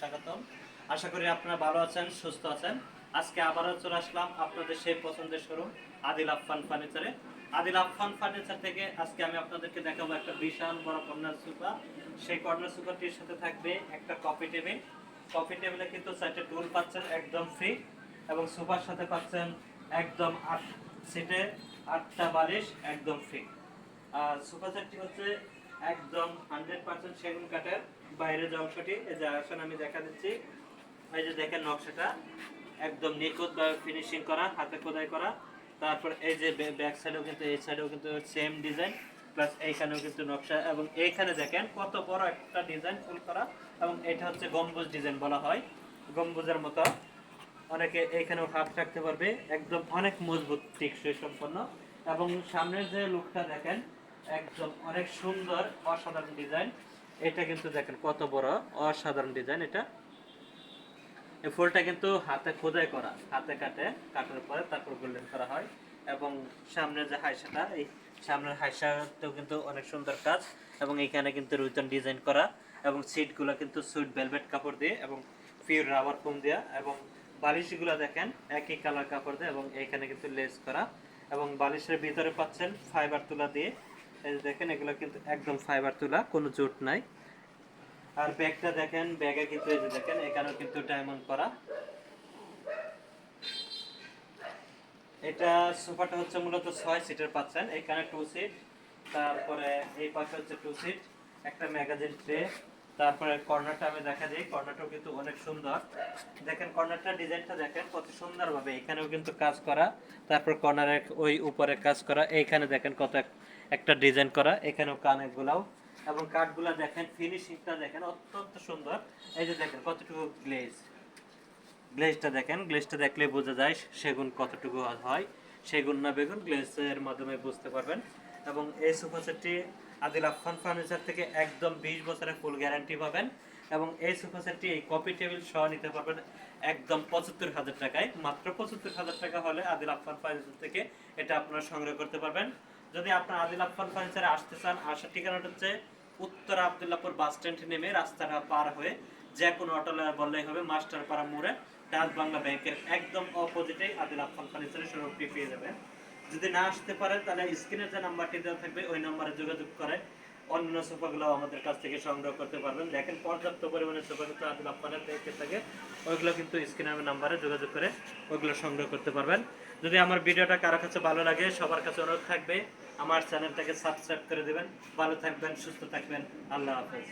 স্বাগতম। আশা করি আপনারা ভালো আছেন, সুস্থ আছেন। আজকে আবারও চলে আসলাম আপনাদের সেই পছন্দের শোরুম আদিল আফফান ফার্নিচারে আদিল আফফান ফার্নিচার থেকে আজকে আমি আপনাদেরকে দেখাবো একটা বিশাল বড় কর্নার সোফা সেই কর্নার সোফাটির সাথে থাকবে একটা কফি টেবিল কফি টেবিলে কিন্তু চারটে টুল পাচ্ছেন, একদম ফ্রি এবং সুপার সাথে পাচ্ছেন একদম আট সিটে আটটা বালিশ, একদম ফ্রি আর সোফা সেটটি হচ্ছে একদম হান্ড্রেড পার্সেন্ট সেগুন কাঠের বাইরের যে অংশটি, এই যে আসন আমি দেখা দিচ্ছি, এই যে দেখেন নকশাটা, একদম নিখুঁত ভাবে ফিনিশিং করা, হাতে খোদাই করা। তারপর এই যে ব্যাক সাইডেও কিন্তু, এই সাইডেও কিন্তু সেম ডিজাইন প্লাস এইখানেও কিন্তু নকশা, এবং এইখানে দেখেন কত বড় একটা ডিজাইন ফুল করা, এবং এটা হচ্ছে গম্বুজ ডিজাইন বলা হয়। গম্বুজের মতো। অনেকে এইখানেও হাত রাখতে পারবে, একদম অনেক মজবুত, টেকসই সম্পন্ন। এবং সামনের যে লুকটা দেখেন একদম অনেক সুন্দর, অসাধারণ ডিজাইন এটা কিন্তু দেখেন কত বড়, অসাধারণ ডিজাইন এটা। এই ফুলটা কিন্তু হাতে খোদাই করা, হাতে কাটে, কাটার পরে তারপর গোল্ডেন করা হয়। এবং সামনের যে হাইসাটা, এই সামনের হাইসাতেও কিন্তু অনেক সুন্দর কাজ। এবং এখানে কিন্তু রুইতন ডিজাইন করা। এবং সিটগুলো কিন্তু সুইট ভেলভেট কাপড় দিয়ে এবং পিওর রাবার ফোম দেওয়া এবং বালিশগুলো দেখেন, একই কালার কাপড় দিয়ে এবং এখানে কিন্তু লেস করা। এবং বালিশের ভিতরে পাচ্ছেন ফাইবার তুলা দিয়ে। এই দেখেন, এগুলো কিন্তু একদম ফাইবার তোলা, কোনো জোট নাই। আর ব্যাগটা দেখেন, ব্যাগে কিন্তু এই যে দেখেন, এখানেও কিন্তু ডায়মন্ড করা। এটা সোফাটা হচ্ছে মূলত ছয় সিটের পাচ্ছেন এখানে টু সিট তারপরে এই পাশে হচ্ছে টু সিট একটা ম্যাগাজিন ট্রে তারপরে কর্নারটা আমি দেখা দিই। কর্নারটাও কিন্তু অনেক সুন্দর। দেখেন কর্নারটা ডিজাইনটা দেখেন, কত সুন্দরভাবে এখানেও কিন্তু কাজ করা। তারপর কর্নারে ওই উপরে কাজ করা। এইখানে দেখেন কত একটা ডিজাইন করা। এখানেও কানেরগুলাও এবং কাঠগুলা দেখেন ফিনিশিংটা দেখেন অত্যন্ত সুন্দর। এই যে দেখেন, কতটুকু গ্লেজ গ্লেজটা দেখেন গ্লেজটা দেখলে বোঝা যায় সেগুন কতটুকু হয়। সেগুন না বেগুন গ্লেজের মাধ্যমে বুঝতে পারবেন। এবং এই সোফা সেটটি আদিল আফফান ফার্নিচার থেকে একদম বিশ বছরের ফুল গ্যারান্টি পাবেন। এবং এই সোফা সেটটি এই কপি টেবিল সহ নিতে পারবেন একদম পঁচাত্তর হাজার টাকায়। মাত্র পঁচাত্তর হাজার টাকা হলে আদিল আফফান ফার্নিচার থেকে এটা আপনারা সংগ্রহ করতে পারবেন। যদি আপনার আদিল আফফান ফার্নিচারে আসতে চান, আসার ঠিকানাটা হচ্ছে উত্তর আবদুল্লাপুর বাস স্ট্যান্ড নেমে রাস্তাটা পার হয়ে যে কোনো অটোলে বললেই হবে, মাস্টারপাড়া মোড়ে। ডাচ বাংলা ব্যাংকের একদম অপোজিটে আদিল আফফান ফার্নিচারের শোরুমটি পেয়ে যাবেন। যদি না আসতে পারেন তাহলে স্ক্রিনে যে নাম্বারটি দেওয়া থাকবে, ওই নাম্বারে যোগাযোগ করে অন্য সোফাগুলো আমাদের কাছ থেকে সংগ্রহ করতে পারবেন। দেখেন, পর্যাপ্ত পরিমাণে সোফা কিন্তু আদিল আফফানের থেকে থাকে। ওইগুলো কিন্তু স্ক্রিনের নাম্বারে যোগাযোগ করে ওইগুলো সংগ্রহ করতে পারবেন। যদি আমার ভিডিওটা কারও কাছে ভালো লাগে, সবার কাছে অনুরোধ থাকবে, আমার চ্যানেলটাকে সাবস্ক্রাইব করে দেবেন। ভালো থাকবেন, সুস্থ থাকবেন। আল্লাহ হাফেজ।